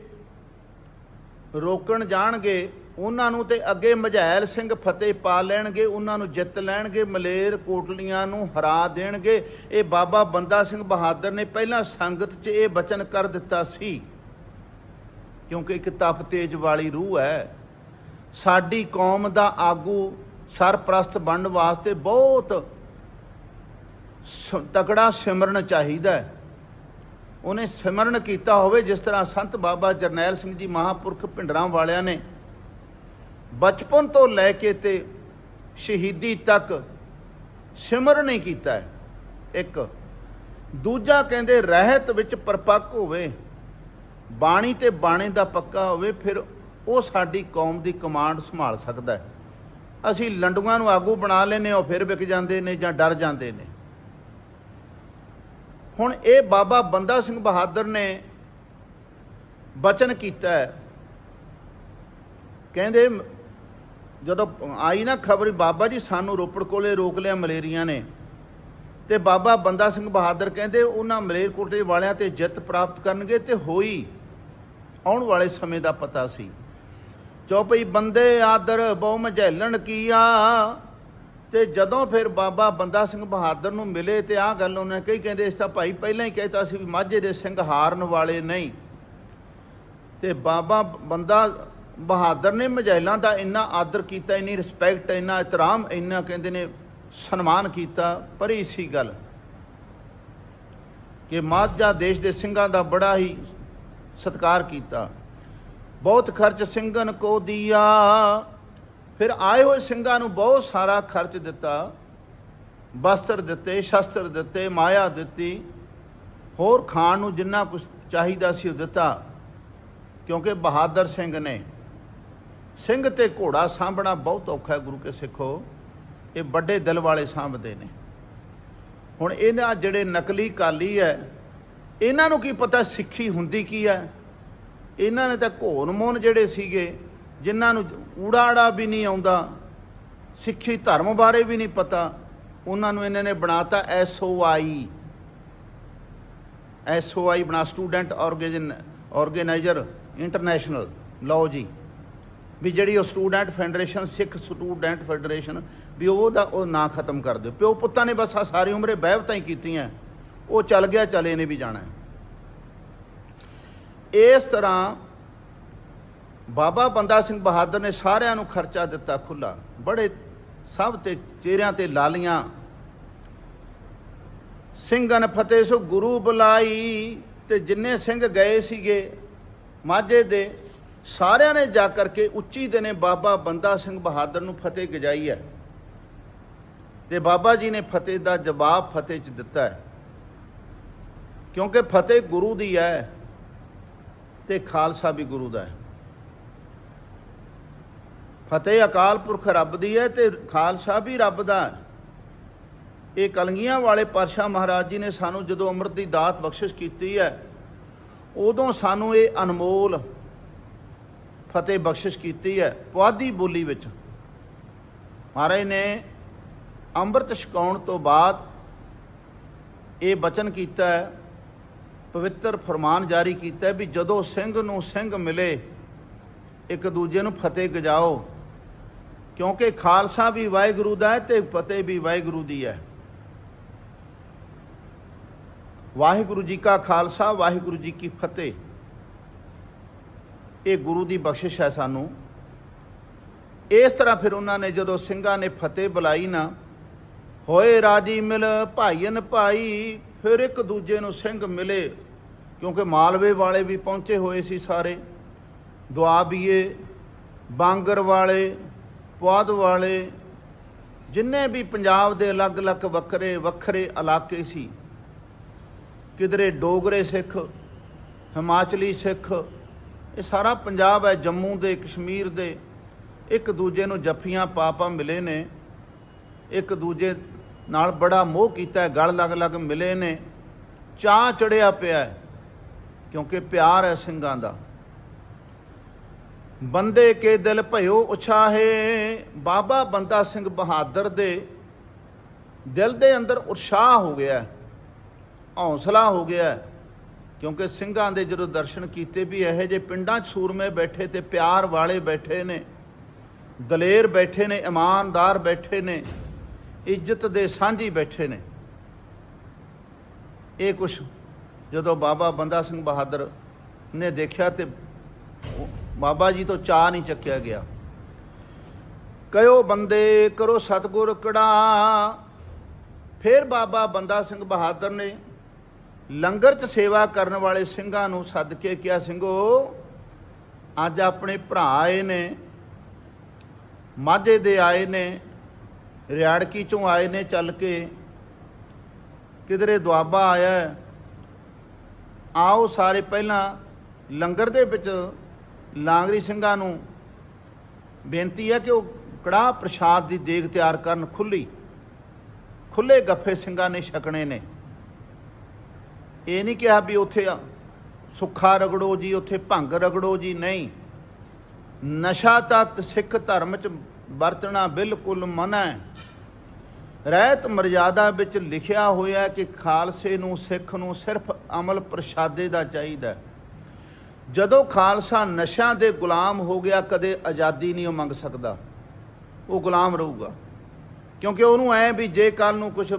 ਰੋਕਣ ਜਾਣਗੇ। ਉਹਨਾਂ ਨੂੰ ਤੇ ਅੱਗੇ ਮਝੈਲ ਸਿੰਘ ਫਤਿਹ ਪਾ ਲੈਣਗੇ, ਉਹਨਾਂ ਨੂੰ ਜਿੱਤ ਲੈਣਗੇ, ਮਲੇਰ ਕੋਟਲੀਆਂ ਨੂੰ ਹਰਾ ਦੇਣਗੇ। ਇਹ ਬਾਬਾ ਬੰਦਾ ਸਿੰਘ ਬਹਾਦਰ ਨੇ ਪਹਿਲਾਂ ਸੰਗਤ 'ਚ ਇਹ ਬਚਨ ਕਰ ਦਿੱਤਾ ਸੀ। ਕਿਉਂਕਿ ਇੱਕ ਤਪ ਤੇਜ ਵਾਲੀ ਰੂਹ ਹੈ। ਸਾਡੀ ਕੌਮ ਦਾ ਆਗੂ ਸਰਪ੍ਰਸਤ ਬਣਨ ਵਾਸਤੇ ਬਹੁਤ ਸ- ਤਕੜਾ ਸਿਮਰਨ ਚਾਹੀਦਾ ਹੈ। ਉਹਨੇ ਸਿਮਰਨ ਕੀਤਾ ਹੋਵੇ, ਜਿਸ ਤਰ੍ਹਾਂ ਸੰਤ ਬਾਬਾ ਜਰਨੈਲ ਸਿੰਘ ਜੀ ਮਹਾਪੁਰਖ ਭਿੰਡਰਾਂ ਵਾਲਿਆਂ ਨੇ ਬਚਪਨ ਤੋਂ ਲੈ ਕੇ ਤੇ ਸ਼ਹੀਦੀ ਤੱਕ ਸਿਮਰਨ ਹੀ ਕੀਤਾ ਹੈ। ਇੱਕ, ਦੂਜਾ ਕਹਿੰਦੇ ਰਹਿਤ ਵਿੱਚ ਪਰਪੱਕ ਹੋਵੇ, ਬਾਣੀ ਤੇ ਬਾਣੇ ਦਾ ਪੱਕਾ ਹੋਵੇ, ਫਿਰ ਉਹ ਸਾਡੀ ਕੌਮ ਦੀ ਕਮਾਂਡ ਸੰਭਾਲ ਸਕਦਾ ਹੈ। ਅਸੀਂ ਲੰਡੂਆਂ ਨੂੰ ਆਗੂ ਬਣਾ ਲੈਨੇ ਉਹ ਫਿਰ ਵਿਕ ਜਾਂਦੇ ਨੇ ਜਾਂ ਡਰ ਜਾਂਦੇ ਨੇ। ਹੁਣ ਇਹ ਬਾਬਾ ਬੰਦਾ ਸਿੰਘ ਬਹਾਦਰ ਨੇ ਬਚਨ ਕੀਤਾ ਹੈ। ਕਹਿੰਦੇ ਜਦੋਂ ਆਈ ਨਾ ਖਬਰ ਬਾਬਾ ਜੀ ਸਾਨੂੰ ਰੋਪੜ ਕੋਲੇ ਰੋਕ ਲਿਆ ਮਲੇਰੀਆ ਨੇ, ਤੇ ਬਾਬਾ ਬੰਦਾ ਸਿੰਘ ਬਹਾਦਰ ਕਹਿੰਦੇ ਉਹਨਾਂ ਮਲੇਰਕੋਟਲੇ ਵਾਲਿਆਂ ਤੇ ਜਿੱਤ ਪ੍ਰਾਪਤ ਕਰਨਗੇ ਤੇ ਹੋਈ, ਆਉਣ ਵਾਲੇ ਸਮੇਂ ਦਾ ਪਤਾ ਸੀ। ਚੌਪਈ ਬੰਦੇ ਆਦਰ ਬਹੁ ਮਝੈਲਣ ਕੀਆ, ਤੇ ਜਦੋਂ ਫਿਰ ਬਾਬਾ ਬੰਦਾ ਸਿੰਘ ਬਹਾਦਰ ਨੂੰ ਮਿਲੇ ਤੇ ਆਹ ਗੱਲ ਉਹਨੇ ਕਹੀ, ਕਹਿੰਦੇ ਇਸ ਤਾਂ ਭਾਈ ਪਹਿਲਾਂ ਹੀ ਕਹਿਤਾ ਸੀ ਵੀ ਮਾਝੇ ਦੇ ਸਿੰਘ ਹਾਰਨ ਵਾਲੇ ਨਹੀਂ। ਤੇ ਬਾਬਾ ਬੰਦਾ ਬਹਾਦਰ ਨੇ ਮਝੈਲਾਂ ਦਾ ਇੰਨਾ ਆਦਰ ਕੀਤਾ, ਇੰਨੀ ਰਿਸਪੈਕਟ ਇੰਨਾ ਇਤਰਾਮ, ਇੰਨਾ ਕਹਿੰਦੇ ਨੇ ਸਨਮਾਨ ਕੀਤਾ, ਪਰ ਇਸੀ ਗੱਲ ਕਿ ਮਾਝਾ ਦੇਸ਼ ਦੇ ਸਿੰਘਾਂ ਦਾ ਬੜਾ ਹੀ ਸਤਿਕਾਰ ਕੀਤਾ। ਬਹੁਤ ਖਰਚ ਸਿੰਘਨ ਕੋ ਦਿਆ, ਫਿਰ ਆਏ ਹੋਏ ਸਿੰਘਾਂ ਨੂੰ ਬਹੁਤ ਸਾਰਾ ਖਰਚ ਦਿੱਤਾ। ਵਸਤਰ ਦਿੱਤੇ, ਸ਼ਸਤਰ ਦਿੱਤੇ, ਮਾਇਆ ਦਿੱਤੀ। ਹੋਰ ਖਾਣ ਨੂੰ ਜਿੰਨਾ ਕੁਝ ਚਾਹੀਦਾ ਸੀ ਉਹ ਦਿੱਤਾ, ਕਿਉਂਕਿ ਬਹਾਦਰ ਸਿੰਘ ਨੇ ਸਿੰਘ ਤੇ ਘੋੜਾ ਸਾਂਭਣਾ ਬਹੁਤ ਔਖਾ ਹੈ ਗੁਰੂ ਕੇ ਸਿੱਖੋ। ਇਹ ਵੱਡੇ ਦਿਲ ਵਾਲੇ ਸਾਂਭਦੇ ਨੇ। ਹੁਣ ਇਹਨਾਂ ਜਿਹੜੇ ਨਕਲੀ ਕਾਲੀ ਹੈ, ਇਹਨਾਂ ਨੂੰ ਕੀ ਪਤਾ ਸਿੱਖੀ ਹੁੰਦੀ ਕੀ ਹੈ? ਇਹਨਾਂ ਨੇ ਤਾਂ ਘੋਨ ਮੋਨ ਜਿਹੜੇ ਸੀਗੇ, ਜਿਨ੍ਹਾਂ ਨੂੰ ਊੜਾੜਾ ਵੀ ਨਹੀਂ ਆਉਂਦਾ, ਸਿੱਖੀ ਧਰਮ ਬਾਰੇ ਵੀ ਨਹੀਂ ਪਤਾ, ਉਹਨਾਂ ਨੂੰ ਇਹਨਾਂ ਨੇ ਬਣਾਤਾ ਐਸਓਆਈ ਐਸਓਆਈ ਬਣਾ, ਸਟੂਡੈਂਟ ਆਰਗੇਨਾਈਜ਼ਰ ਆਰਗੇਨਾਈਜ਼ਰ ਇੰਟਰਨੈਸ਼ਨਲ, ਲਓ ਜੀ। ਵੀ ਜਿਹੜੀ ਉਹ student federation, Sikh student federation, ਵੀ ਉਹਦਾ ਉਹ ਨਾਂ ਖਤਮ ਕਰ ਦਿਓ। ਪਿਓ ਪੁੱਤਾਂ ਨੇ ਬਸ ਆਹ ਸਾਰੀ ਉਮਰੇ ਬਹਿਬਤਾਂ ਹੀ ਕੀਤੀਆਂ। ਉਹ ਚੱਲ ਗਿਆ, ਚਲੇ ਨੇ ਵੀ ਜਾਣਾ ਇਸ ਤਰ੍ਹਾਂ ਬਾਬਾ ਬੰਦਾ ਸਿੰਘ ਬਹਾਦਰ ਨੇ ਸਾਰਿਆਂ ਨੂੰ ਖਰਚਾ ਦਿੱਤਾ ਖੁੱਲਾ ਬੜੇ ਸਭ ਤੇ ਚਿਹਰਿਆਂ ਤੇ ਲਾਲੀਆਂ। ਸਿੰਘਨ ਫਤਿਹ ਸੋ ਗੁਰੂ ਬੁਲਾਈ ਤੇ ਜਿੰਨੇ ਸਿੰਘ ਗਏ ਸੀਗੇ ਮਾਝੇ ਦੇ ਸਾਰਿਆਂ ਨੇ ਜਾ ਕਰਕੇ ਉੱਚੀ ਦਿਨੇ ਬਾਬਾ ਬੰਦਾ ਸਿੰਘ ਬਹਾਦਰ ਨੂੰ ਫਤਿਹ ਗਜਾਈ ਹੈ। ਤੇ ਬਾਬਾ ਜੀ ਨੇ ਫਤਿਹ ਦਾ ਜਵਾਬ ਫਤਿਹ ਚ ਦਿੱਤਾ ਹੈ। ਕਿਉਂਕਿ ਫਤਿਹ ਗੁਰੂ ਦੀ ਹੈ ਤੇ ਖਾਲਸਾ ਵੀ ਗੁਰੂ ਦਾ ਹੈ। ਫਤਿਹ ਅਕਾਲ ਪੁਰਖ ਰੱਬ ਦੀ ਹੈ ਤੇ ਖਾਲਸਾ ਵੀ ਰੱਬ ਦਾ ਹੈ। ਇਹ ਕਲਗੀਆਂ ਵਾਲੇ ਪਾਤਸ਼ਾਹ ਮਹਾਰਾਜ ਜੀ ਨੇ ਸਾਨੂੰ ਜਦੋਂ ਅੰਮ੍ਰਿਤ ਦੀ ਦਾਤ ਬਖਸ਼ਿਸ਼ ਕੀਤੀ ਹੈ, ਉਦੋਂ ਸਾਨੂੰ ਇਹ ਅਨਮੋਲ ਫਤਿਹ ਬਖਸ਼ਿਸ਼ ਕੀਤੀ ਹੈ ਪੁਆਧੀ ਬੋਲੀ ਵਿੱਚ। ਮਹਾਰਾਜ ਨੇ ਅੰਮ੍ਰਿਤ ਛਕਾਉਣ ਤੋਂ ਬਾਅਦ ਇਹ ਬਚਨ ਕੀਤਾ ਹੈ, ਪਵਿੱਤਰ ਫਰਮਾਨ ਜਾਰੀ ਕੀਤਾ ਵੀ ਜਦੋਂ ਸਿੰਘ ਨੂੰ ਸਿੰਘ ਮਿਲੇ, ਇੱਕ ਦੂਜੇ ਨੂੰ ਫਤਿਹ ਗਜਾਓ। ਕਿਉਂਕਿ ਖਾਲਸਾ ਵੀ ਵਾਹਿਗੁਰੂ ਦਾ ਹੈ ਤੇ ਫਤਿਹ ਵੀ ਵਾਹਿਗੁਰੂ ਦੀ ਹੈ। ਵਾਹਿਗੁਰੂ ਜੀ ਕਾ ਖਾਲਸਾ, ਵਾਹਿਗੁਰੂ ਜੀ ਕੀ ਫਤਿਹ। ਇਹ ਗੁਰੂ ਦੀ ਬਖਸ਼ਿਸ਼ ਹੈ ਸਾਨੂੰ। ਇਸ ਤਰ੍ਹਾਂ ਫਿਰ ਉਹਨਾਂ ਨੇ ਜਦੋਂ ਸਿੰਘਾਂ ਨੇ ਫਤਿਹ ਬੁਲਾਈ ਨਾ, ਹੋਏ ਰਾਜੀ ਮਿਲ ਭਾਈਨ ਭਾਈ, ਫਿਰ ਇੱਕ ਦੂਜੇ ਨੂੰ ਸਿੰਘ ਮਿਲੇ, ਕਿਉਂਕਿ ਮਾਲਵੇ ਵਾਲੇ ਵੀ ਪਹੁੰਚੇ ਹੋਏ ਸੀ ਸਾਰੇ। ਦੁਆਬੀਏ ਬਾਂਗਰ ਵਾਲੇ, ਪੁਆਧ ਵਾਲੇ, ਜਿੰਨੇ ਵੀ ਪੰਜਾਬ ਦੇ ਅਲੱਗ-ਅਲੱਗ ਵੱਖਰੇ ਵੱਖਰੇ ਇਲਾਕੇ ਸੀ। ਕਿਧਰੇ ਡੋਗਰੇ ਸਿੱਖ, ਹਿਮਾਚਲੀ ਸਿੱਖ ਇਹ ਸਾਰਾ ਪੰਜਾਬ ਹੈ ਜੰਮੂ ਦੇ ਕਸ਼ਮੀਰ ਦੇ। ਇੱਕ ਦੂਜੇ ਨੂੰ ਜੱਫੀਆਂ ਪਾਪਾ ਮਿਲੇ ਨੇ। ਇੱਕ ਦੂਜੇ ਨਾਲ ਬੜਾ ਮੋਹ ਕੀਤਾ ਗਲ ਲੱਗ ਲੱਗ ਮਿਲੇ ਨੇ। ਚਾਹ ਚੜਿਆ ਪਿਆ ਕਿਉਂਕਿ ਪਿਆਰ ਹੈ ਸਿੰਘਾਂ ਦਾ। ਬੰਦੇ ਕੇ ਦਿਲ ਭਇਓ ਉਛਾਹੇ ਬਾਬਾ ਬੰਦਾ ਸਿੰਘ ਬਹਾਦਰ ਦੇ। ਦਿਲ ਦੇ ਅੰਦਰ ਉਤਸ਼ਾਹ ਹੋ ਗਿਆ ਹੈ, ਹੌਸਲਾ ਹੋ ਗਿਆ ਕਿਉਂਕਿ ਸਿੰਘਾਂ ਦੇ ਜਦੋਂ ਦਰਸ਼ਨ ਕੀਤੇ ਵੀ ਇਹੋ ਜਿਹੇ ਪਿੰਡਾਂ 'ਚ ਸੂਰਮੇ ਬੈਠੇ ਤੇ ਪਿਆਰ ਵਾਲੇ ਬੈਠੇ ਨੇ, ਦਲੇਰ ਬੈਠੇ ਨੇ, ਇਮਾਨਦਾਰ ਬੈਠੇ ਨੇ, ਇੱਜ਼ਤ ਦੇ ਸਾਂਝੀ ਬੈਠੇ ਨੇ। ਇਹ ਕੁਛ ਜਦੋਂ ਬਾਬਾ ਬੰਦਾ ਸਿੰਘ ਬਹਾਦਰ ਨੇ ਦੇਖਿਆ ਤੇ ਬਾਬਾ ਜੀ ਤੋਂ ਚਾਹ ਨਹੀਂ ਚੱਕਿਆ ਗਿਆ। ਕਇਓ ਬੰਦੇ ਕਰੋ ਸਤਗੁਰ ਕੜਾ। ਫਿਰ ਬਾਬਾ ਬੰਦਾ ਸਿੰਘ ਬਹਾਦਰ ਨੇ ਲੰਗਰ 'ਚ ਸੇਵਾ ਕਰਨ ਵਾਲੇ ਸਿੰਘਾਂ ਨੂੰ ਸੱਦ ਕੇ ਕਿਹਾ, ਸਿੰਘੋ, ਅੱਜ ਆਪਣੇ ਭਰਾ ਆਏ ਨੇ, ਮਾਝੇ ਦੇ ਆਏ ਨੇ, ਰਿਆੜਕੀ ਚੋਂ ਆਏ ਨੇ ਚੱਲ ਕੇ, ਕਿਧਰੇ ਦੁਆਬਾ ਆਇਆ ਆਓ ਸਾਰੇ ਪਹਿਲਾਂ ਲੰਗਰ ਦੇ ਵਿੱਚ ਲਾਂਗਰੀ ਸਿੰਘਾਂ ਨੂੰ ਬੇਨਤੀ ਹੈ ਕਿ ਉਹ ਕੜਾਹ ਪ੍ਰਸ਼ਾਦ ਦੀ ਦੇਗ ਤਿਆਰ ਕਰਨ ਖੁੱਲੀ, ਖੁੱਲੇ ਗੱਫੇ ਸਿੰਘਾਂ ਨੇ ਛਕਣੇ ਨੇ। ਇਹ ਨਹੀਂ ਕਿਹਾ ਵੀ ਉੱਥੇ ਸੁੱਖਾ ਰਗੜੋ ਜੀ, ਉੱਥੇ ਭੰਗ ਰਗੜੋ ਜੀ, ਨਹੀਂ। ਨਸ਼ਾ ਤਾਂ ਸਿੱਖ ਧਰਮ ਚ ਵਰਤਣਾ ਬਿਲਕੁਲ ਮਨਾ ਹੈ। ਰਹਿਤ ਮਰਜ਼ਾਦਾ ਵਿੱਚ ਲਿਖਿਆ ਹੋਇਆ ਕਿ ਖਾਲਸੇ ਨੂੰ, ਸਿੱਖ ਨੂੰ ਸਿਰਫ ਅਮਲ ਪ੍ਰਸ਼ਾਦੇ ਦਾ ਚਾਹੀਦਾ ਜਦੋਂ ਖਾਲਸਾ ਨਸ਼ਿਆਂ ਦੇ ਗੁਲਾਮ ਹੋ ਗਿਆ, ਕਦੇ ਆਜ਼ਾਦੀ ਨਹੀਂ ਉਹ ਮੰਗ ਸਕਦਾ। ਉਹ ਗੁਲਾਮ ਰਹੂਗਾ। ਕਿਉਂਕਿ ਉਹਨੂੰ ਐ ਵੀ ਜੇ ਕੱਲ ਨੂੰ ਕੁਝ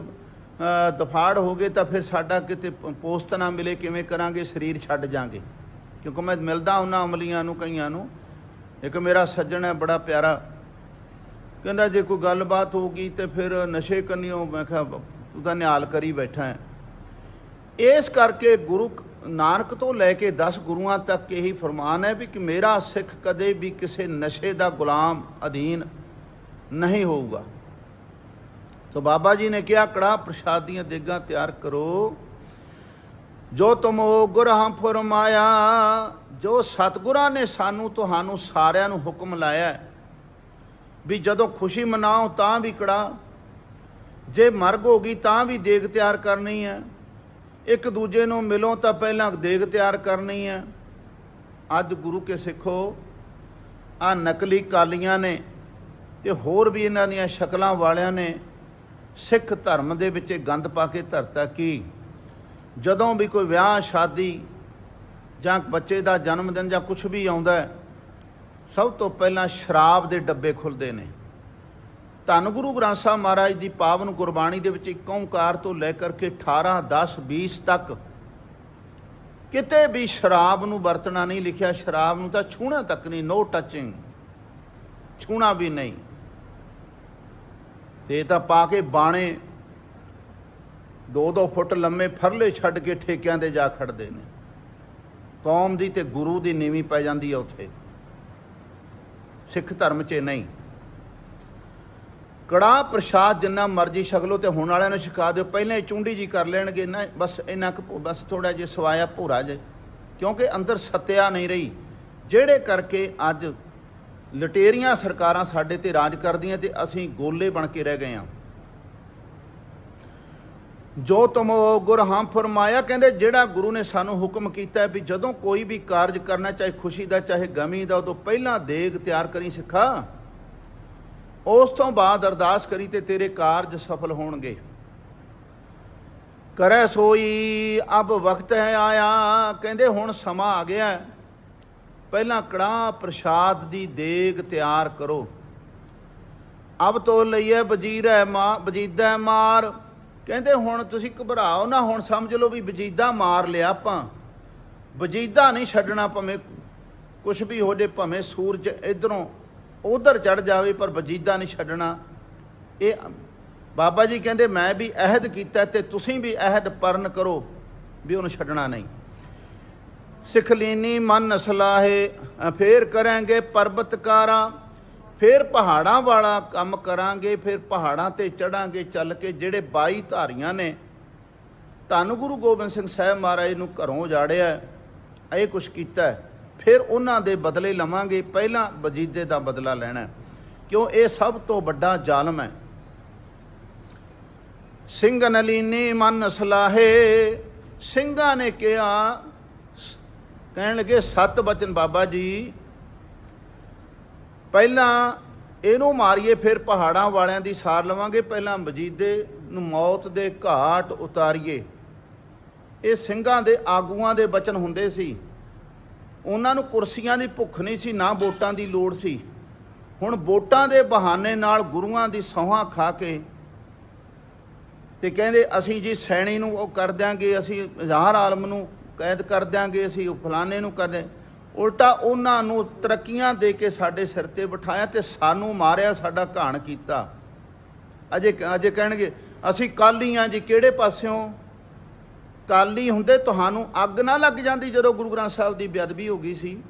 ਦਫਾੜ ਹੋ ਗਏ ਤਾਂ ਫਿਰ ਸਾਡਾ ਕਿਤੇ ਪੋਸਤ ਨਾ ਮਿਲੇ, ਕਿਵੇਂ ਕਰਾਂਗੇ, ਸਰੀਰ ਛੱਡ ਜਾਾਂਗੇ। ਕਿਉਂਕਿ ਮੈਂ ਮਿਲਦਾ ਉਹਨਾਂ ਅਮਲੀਆਂ ਨੂੰ, ਕਈਆਂ ਨੂੰ। ਇੱਕ ਮੇਰਾ ਸੱਜਣ ਹੈ, ਬੜਾ ਪਿਆਰਾ। ਕਹਿੰਦਾ, ਜੇ ਕੋਈ ਗੱਲਬਾਤ ਹੋ ਗਈ ਤੇ ਫਿਰ ਨਸ਼ੇ ਕੰਨਿਓ, ਮੈਂ ਕਿਹਾ, ਤੂੰ ਤਾਂ ਨਿਹਾਲ ਕਰੀ ਬੈਠਾ ਹੈ। ਇਸ ਕਰਕੇ ਗੁਰੂ ਨਾਨਕ ਤੋਂ ਲੈ ਕੇ 10 ਗੁਰੂਆਂ ਤੱਕ ਇਹੀ ਫਰਮਾਨ ਹੈ ਵੀ ਕਿ ਮੇਰਾ ਸਿੱਖ ਕਦੇ ਵੀ ਕਿਸੇ ਨਸ਼ੇ ਦਾ ਗੁਲਾਮ ਅਧੀਨ ਨਹੀਂ ਹੋਊਗਾ। ਸੋ ਬਾਬਾ ਜੀ ਨੇ ਕਿਹਾ ਕੜਾ ਪ੍ਰਸ਼ਾਦ ਦੀਆਂ ਦੇਗਾਂ ਤਿਆਰ ਕਰੋ। ਜੋ ਤੁਮੋ ਗੁਰਹਾਂ ਫਰਮਾਇਆ, ਜੋ ਸਤਿਗੁਰਾਂ ਨੇ ਸਾਨੂੰ, ਤੁਹਾਨੂੰ ਸਾਰਿਆਂ ਨੂੰ ਹੁਕਮ ਲਾਇਆ ਵੀ ਜਦੋਂ ਖੁਸ਼ੀ ਮਨਾਓ ਤਾਂ ਵੀ ਕੜਾ ਜੇ ਮਰਗ ਹੋ ਗਈ ਤਾਂ ਵੀ ਦੇਗ ਤਿਆਰ ਕਰਨੀ ਹੈ। ਇੱਕ ਦੂਜੇ ਨੂੰ ਮਿਲੋ ਤਾਂ ਪਹਿਲਾਂ ਦੇਗ ਤਿਆਰ ਕਰਨੀ ਹੈ। ਅੱਜ ਗੁਰੂ ਕੇ ਸਿੱਖੋ ਆ ਨਕਲੀ ਕਾਲੀਆਂ ਨੇ ਤੇ ਹੋਰ ਵੀ ਇਹਨਾਂ ਦੀਆਂ ਸ਼ਕਲਾਂ ਵਾਲਿਆਂ ਨੇ ਸਿੱਖ ਧਰਮ ਦੇ ਵਿੱਚ ਇਹ ਗੰਦ ਪਾ ਕੇ ਧਰਤਾ ਕਿ ਜਦੋਂ ਵੀ ਕੋਈ ਵਿਆਹ, ਸ਼ਾਦੀ ਜਾਂ ਬੱਚੇ ਦਾ ਜਨਮ ਦਿਨ ਜਾਂ ਕੁਝ ਵੀ ਆਉਂਦਾ ਹੈ, ਸਭ ਤੋਂ ਪਹਿਲਾਂ ਸ਼ਰਾਬ ਦੇ ਡੱਬੇ ਖੁੱਲਦੇ ਨੇ। ਧੰਨ ਗੁਰੂ ਗ੍ਰੰਥ ਸਾਹਿਬ ਮਹਾਰਾਜ ਦੀ ਪਾਵਨ ਗੁਰਬਾਣੀ ਦੇ ਵਿੱਚ ਇੱਕ ਓੰਕਾਰ ਤੋਂ ਲੈ ਕਰਕੇ 18 10 20 ਤੱਕ ਕਿਤੇ ਵੀ ਸ਼ਰਾਬ ਨੂੰ ਵਰਤਣਾ ਨਹੀਂ ਲਿਖਿਆ, ਸ਼ਰਾਬ ਨੂੰ ਤਾਂ ਛੂਣਾ ਤੱਕ ਨਹੀਂ ਨੋ ਟੱਚਿੰਗ ਛੂਣਾ ਵੀ ਨਹੀਂ। ਤੇ ਇਹ ਤਾਂ ਪਾ ਕੇ ਬਾਣੇ 2-2 ਫੁੱਟ ਲੰਮੇ ਫਰਲੇ ਛੱਡ ਕੇ ਠੇਕਿਆਂ 'ਤੇ ਜਾ ਖੜਦੇ ਨੇ। ਕੌਮ ਦੀ ਤੇ ਗੁਰੂ ਦੀ ਨੀਵੀਂ ਪੈ ਜਾਂਦੀ ਹੈ ਉੱਥੇ। ਸਿੱਖ ਧਰਮ 'ਚ ਨਹੀਂ। ਕੜਾ ਪ੍ਰਸ਼ਾਦ ਜਿੰਨਾ ਮਰਜ਼ੀ ਛਕਲੋ ਲਓ ਤੇ ਹੁਣ ਵਾਲਿਆਂ ਨੂੰ ਛਕਾ ਦਿਓ, ਪਹਿਲਾਂ ਹੀ ਚੁੰਡੀ ਜੀ ਕਰ ਲੈਣਗੇ ਨਾ, ਬਸ ਇੰਨਾ ਕੁ ਬਸ ਥੋੜਾ ਜਿਹਾ ਸਵਾਇਆ ਭੂਰਾ ਜੇ। ਕਿਉਂਕਿ ਅੰਦਰ ਸਤਿਆ ਨਹੀਂ ਰਹੀ। ਜਿਹੜੇ ਕਰਕੇ ਅੱਜ ਲਟੇਰੀਆਂ ਸਰਕਾਰਾਂ ਸਾਡੇ ਤੇ ਰਾਜ ਕਰਦੀਆਂ ਤੇ ਅਸੀਂ ਗੋਲੇ ਬਣ ਕੇ ਰਹਿ ਗਏ ਹਾਂ। ਜੋ ਤੁਮ ਗੁਰ ਹਮ ਫਰਮਾਇਆ, ਕਹਿੰਦੇ ਜਿਹੜਾ ਗੁਰੂ ਨੇ ਸਾਨੂੰ ਹੁਕਮ ਕੀਤਾ ਵੀ ਜਦੋਂ ਕੋਈ ਵੀ ਕਾਰਜ ਕਰਨਾ, ਚਾਹੇ ਖੁਸ਼ੀ ਦਾ, ਚਾਹੇ ਗਮੀ ਦਾ, ਉਦੋਂ ਪਹਿਲਾਂ ਦੇਗ ਤਿਆਰ ਕਰੀ ਸਿੱਖਾ। ਉਸ ਤੋਂ ਬਾਅਦ ਅਰਦਾਸ ਕਰੀ ਤੇ ਤੇਰੇ ਕਾਰਜ ਸਫਲ ਹੋਣਗੇ। ਕਰੈ ਸੋਈ, ਅਬ ਵਕਤ ਹੈ ਆਇਆ, ਕਹਿੰਦੇ ਹੁਣ ਸਮਾਂ ਆ ਗਿਆ ਹੈ। ਪਹਿਲਾਂ ਕੜਾ ਪ੍ਰਸ਼ਾਦ ਦੀ ਦੇਗ ਤਿਆਰ ਕਰੋ। ਅਬ ਤੋਂ ਲਈਏ ਵਜੀਰੈ ਮਾ, ਵਜੀਦਾ ਮਾਰ। ਕਹਿੰਦੇ ਹੁਣ ਤੁਸੀਂ ਘਬਰਾਓ ਨਾ, ਹੁਣ ਸਮਝ ਲਓ ਵੀ ਵਜੀਦਾ ਮਾਰ ਲਿਆ ਆਪਾਂ। ਵਜੀਦਾ ਨਹੀਂ ਛੱਡਣਾ ਭਾਵੇਂ ਕੁਝ ਵੀ ਹੋ ਜੇ, ਭਾਵੇਂ ਸੂਰਜ ਇਧਰੋਂ ਉਧਰ ਚੜ ਜਾਵੇ, ਪਰ ਵਜੀਦਾ ਨਹੀਂ ਛੱਡਣਾ। ਇਹ ਬਾਬਾ ਜੀ ਕਹਿੰਦੇ, ਮੈਂ ਵੀ ਅਹਿਦ ਕੀਤਾ ਤੇ ਤੁਸੀਂ ਵੀ ਅਹਿਦ ਪਰਨ ਕਰੋ ਵੀ ਉਹਨੂੰ ਛੱਡਣਾ ਨਹੀਂ। ਸਿੱਖ ਲੀਨੀ ਮਨ ਨਸਲਾਹੇ ਅ, ਫੇਰ ਕਰਾਂਗੇ ਪਰਬਤਕਾਰਾਂ ਫਿਰ ਪਹਾੜਾਂ ਵਾਲਾ ਕੰਮ ਕਰਾਂਗੇ ਫਿਰ ਪਹਾੜਾਂ ਤੇ ਚੜਾਂਗੇ ਚੱਲ ਕੇ ਜਿਹੜੇ 22 ਧਾਰੀਆਂ ਨੇ। ਧੰਨ ਗੁਰੂ ਗੋਬਿੰਦ ਸਿੰਘ ਸਾਹਿਬ ਮਹਾਰਾਜ ਨੂੰ ਘਰੋਂ ਜਾੜਿਆ ਇਹ ਕੁਛ ਕੀਤਾ ਫਿਰ ਉਹਨਾਂ ਦੇ ਬਦਲੇ ਲਵਾਂਗੇ ਪਹਿਲਾਂ ਵਜੀਦੇ ਦਾ ਬਦਲਾ ਲੈਣਾ ਕਿਉਂ? ਇਹ ਸਭ ਤੋਂ ਵੱਡਾ ਜ਼ਾਲਮ ਹੈ। ਸਿੰਘ ਨਲੀਨੀ ਮਨ ਸਲਾਹੇ ਸਿੰਘਾਂ ਨੇ ਕਿਹਾ ਕਹਿਣ ਲੱਗੇ, ਸਤ ਬਚਨ ਬਾਬਾ ਜੀ, ਪਹਿਲਾਂ ਇਹਨੂੰ ਮਾਰੀਏ, ਫਿਰ ਪਹਾੜਾਂ ਵਾਲਿਆਂ ਦੀ ਸਾਰ ਲਵਾਂਗੇ, ਪਹਿਲਾਂ ਵਜੀਦੇ ਨੂੰ ਮੌਤ ਦੇ ਘਾਟ ਉਤਾਰੀਏ। ਇਹ ਸਿੰਘਾਂ ਦੇ ਆਗੂਆਂ ਦੇ ਬਚਨ ਹੁੰਦੇ ਸੀ। ਉਹਨਾਂ ਨੂੰ ਕੁਰਸੀਆਂ ਦੀ ਭੁੱਖ ਨਹੀਂ ਸੀ, ਨਾ ਵੋਟਾਂ ਦੀ ਲੋੜ ਸੀ। ਹੁਣ ਵੋਟਾਂ ਦੇ ਬਹਾਨੇ ਨਾਲ ਗੁਰੂਆਂ ਦੀ ਸੌਹਾਂ ਖਾ ਕੇ ਤੇ ਕਹਿੰਦੇ, ਅਸੀਂ ਜੀ ਸੈਣੀ ਨੂੰ ਉਹ ਕਰ ਦਿਆਂਗੇ, ਅਸੀਂ ਹਜ਼ਾਰ ਆਲਮ ਨੂੰ ਕੈਦ ਕਰ ਦਿਆਂਗੇ, ਅਸੀਂ ਉਹ ਫਲਾਣੇ ਨੂੰ ਕਰ ਉਲਟਾ ਉਹਨਾਂ ਨੂੰ ਤਰੱਕੀਆਂ ਦੇ ਕੇ ਸਾਡੇ ਸਿਰ ਤੇ ਬਿਠਾਇਆ ਤੇ ਸਾਨੂੰ ਮਾਰਿਆ, ਸਾਡਾ ਘਾਣ ਕੀਤਾ। ਅਜੇ ਅਜੇ ਕਹਿਣਗੇ, ਅਸੀਂ ਕਾਲੀ ਆ ਜੀ, ਕਿਹੜੇ ਪਾਸਿਓਂ? ਕਾਲੀ ਹੁੰਦੇ ਤੁਹਾਨੂੰ ਅੱਗ ਨਾ ਲੱਗ ਜਾਂਦੀ ਜਦੋਂ ਗੁਰੂ ਗ੍ਰੰਥ ਸਾਹਿਬ ਦੀ ਬੇਅਦਬੀ ਹੋ ਗਈ ਸੀ।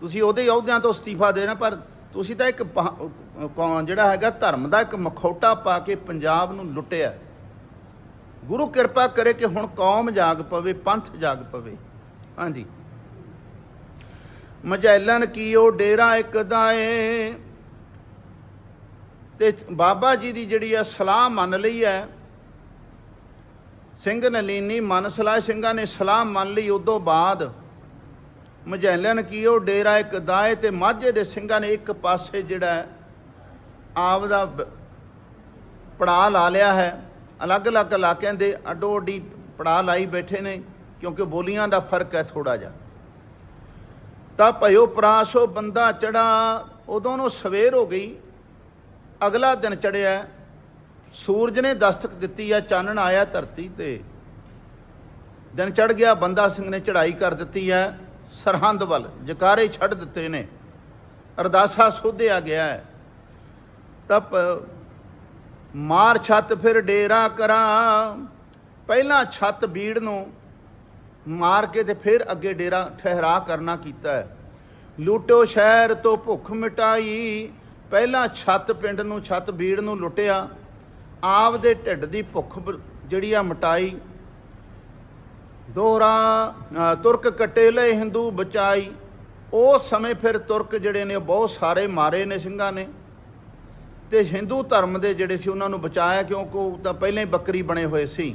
ਤੁਸੀਂ ਉਹਦੇ ਅਹੁਦਿਆਂ ਤੋਂ ਅਸਤੀਫਾ ਦੇਣਾ ਪਰ ਤੁਸੀਂ ਤਾਂ ਇੱਕ ਪਹ- ਜਿਹੜਾ ਹੈਗਾ, ਧਰਮ ਦਾ ਇੱਕ ਮਖੌਟਾ ਪਾ ਕੇ ਪੰਜਾਬ ਨੂੰ ਲੁੱਟਿਆ। ਗੁਰੂ ਕਿਰਪਾ ਕਰੇ ਕਿ ਹੁਣ ਕੌਮ ਜਾਗ ਪਵੇ, ਪੰਥ ਜਾਗ ਪਵੇ। ਹਾਂਜੀ। ਮਜੈਲਨ ਕੀਓ ਡੇਰਾ ਇੱਕ ਦਾਏ। ਤੇ ਬਾਬਾ ਜੀ ਦੀ ਜਿਹੜੀ ਆ ਸਲਾਹ ਮੰਨ ਲਈ ਹੈ ਸਿੰਘ ਨਲੀਨੀ ਮਨ ਸਲਾਹ, ਸਿੰਘਾਂ ਨੇ ਸਲਾਹ ਮੰਨ ਲਈ ਉਦੋਂ ਬਾਅਦ ਮਜੈਲਨ ਕੀਓ ਡੇਰਾ ਇੱਕ ਦਾਏ ਤੇ ਮਾਝੇ ਦੇ ਸਿੰਘਾਂ ਨੇ ਇੱਕ ਪਾਸੇ ਜਿਹੜਾ ਆਪ ਦਾ ਪੜਾ ਲਾ ਲਿਆ ਹੈ। ਅਲੱਗ-ਅਲੱਗ ਇਲਾਕਿਆਂ ਦੇ ਅੱਡੋ ਅੱਡੀ ਪੜਾਅ ਲਾਈ ਬੈਠੇ ਨੇ, ਕਿਉਂਕਿ ਬੋਲੀਆਂ ਦਾ ਫ਼ਰਕ ਹੈ ਥੋੜਾ ਜਿਹਾ। ਤਾਂ ਭਇਓ ਪ੍ਰਾਸੋ ਬੰਦਾ ਚੜਾ ਉਦੋਂ ਨੂੰ ਸਵੇਰ ਹੋ ਗਈ, ਅਗਲਾ ਦਿਨ ਚੜਿਆ ਸੂਰਜ ਨੇ ਦਸਤਕ ਦਿੱਤੀ ਆ, ਚਾਨਣ ਆਇਆ ਧਰਤੀ ਤੇ। ਦਿਨ ਚੜ ਗਿਆ, ਬੰਦਾ ਸਿੰਘ ਨੇ ਚੜ੍ਹਾਈ ਕਰ ਦਿੱਤੀ ਹੈ ਸਰਹੰਦ ਵੱਲ, ਜਕਾਰੇ ਛੱਡ ਦਿੱਤੇ ਨੇ। ਅਰਦਾਸਾ ਸੋਧਿਆ ਗਿਆ ਹੈ। ਤਾਂ ਮਾਰ ਛੱਤ ਫਿਰ ਡੇਰਾ ਕਰਾਂ। ਪਹਿਲਾਂ ਛੱਤ ਬੀੜ ਨੂੰ ਮਾਰ ਕੇ ਤੇ ਫਿਰ ਅੱਗੇ ਡੇਰਾ ਠਹਿਰਾ ਕਰਨਾ ਕੀਤਾ ਹੈ। ਲੁੱਟੋ ਸ਼ਹਿਰ ਤੋਂ ਭੁੱਖ ਮਿਟਾਈ। ਪਹਿਲਾਂ ਛੱਤ ਪਿੰਡ ਨੂੰ ਛੱਤ ਬੀੜ ਨੂੰ ਲੁੱਟਿਆ। ਆਪ ਦੇ ਢਿੱਡ ਦੀ ਭੁੱਖ ਜਿਹੜੀ ਆ ਮਿਟਾਈ। ਦੋਹਰਾ ਅ, ਤੁਰਕ ਕੱਟੇ ਲਏ ਹਿੰਦੂ ਬਚਾਈ। ਉਹ ਸਮੇਂ ਫਿਰ ਤੁਰਕ ਜਿਹੜੇ ਨੇ ਬਹੁਤ ਸਾਰੇ ਮਾਰੇ ਨੇ ਸਿੰਘਾਂ ਨੇ। ਤੇ ਹਿੰਦੂ ਧਰਮ ਦੇ ਜਿਹੜੇ ਸੀ ਉਹਨਾਂ ਨੂੰ ਬਚਾਇਆ ਕਿਉਂਕਿ ਉਹ ਤਾਂ ਪਹਿਲਾਂ ਹੀ ਬੱਕਰੀ ਬਣੇ ਹੋਏ ਸੀ।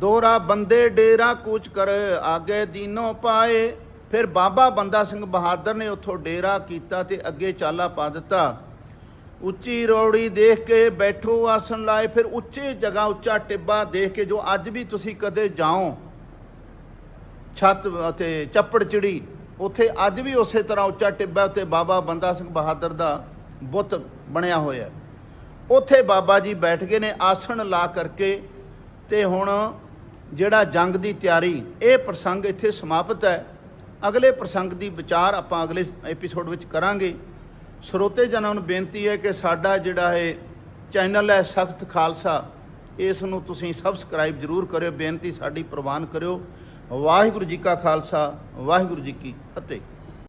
ਦੋਰਾ ਬੰਦੇ ਡੇਰਾ ਕੂਚ ਕਰ ਆਗੇ ਦੀਨੋਂ ਪਾਏ। ਫਿਰ ਬਾਬਾ ਬੰਦਾ ਸਿੰਘ ਬਹਾਦਰ ਨੇ ਉੱਥੋਂ ਡੇਰਾ ਕੀਤਾ ਤੇ ਅੱਗੇ ਚਾਲਾ ਪਾ ਦਿੱਤਾ। ਉੱਚੀ ਰੌੜੀ ਦੇਖ ਕੇ ਬੈਠੋ ਆਸਣ ਲਾਏ। ਫਿਰ ਉੱਚੇ ਜਗ੍ਹਾ ਉੱਚਾ ਟਿੱਬਾ ਦੇਖ ਕੇ ਜੋ ਅੱਜ ਵੀ ਤੁਸੀਂ ਕਦੇ ਜਾਓ। ਛੱਤ ਅਤੇ ਚੱਪੜ ਚਿੜੀ, ਉੱਥੇ ਅੱਜ ਵੀ ਉਸੇ ਤਰ੍ਹਾਂ ਉੱਚਾ ਟਿੱਬਾ ਉੱਤੇ ਬਾਬਾ ਬੰਦਾ ਸਿੰਘ ਬਹਾਦਰ ਦਾ ਬੁੱਤ ਬਣਿਆ ਹੋਇਆ ਉੱਥੇ ਬਾਬਾ ਜੀ ਬੈਠ ਗਏ ਨੇ, ਆਸਣ ਲਾ ਕਰਕੇ ਤੇ ਹੁਣ ਜਿਹੜਾ ਜੰਗ ਦੀ ਤਿਆਰੀ, ਇਹ ਪ੍ਰਸੰਗ ਇੱਥੇ ਸਮਾਪਤ ਹੈ। ਅਗਲੇ ਪ੍ਰਸੰਗ ਦੀ ਵਿਚਾਰ ਆਪਾਂ ਅਗਲੇ ਐਪੀਸੋਡ ਵਿੱਚ ਕਰਾਂਗੇ। ਸਰੋਤੇ ਜਨਾਂ ਨੂੰ ਬੇਨਤੀ ਹੈ ਕਿ ਸਾਡਾ ਜਿਹੜਾ ਇਹ ਚੈਨਲ ਹੈ, ਸਖਤ ਖਾਲਸਾ, ਇਸ ਨੂੰ ਤੁਸੀਂ ਸਬਸਕ੍ਰਾਈਬ ਜ਼ਰੂਰ ਕਰਿਓ। ਬੇਨਤੀ ਸਾਡੀ ਪ੍ਰਵਾਨ ਕਰਿਓ। ਵਾਹਿਗੁਰੂ ਜੀ ਕਾ ਖਾਲਸਾ, ਵਾਹਿਗੁਰੂ ਜੀ ਕੀ ਫਤਿਹ।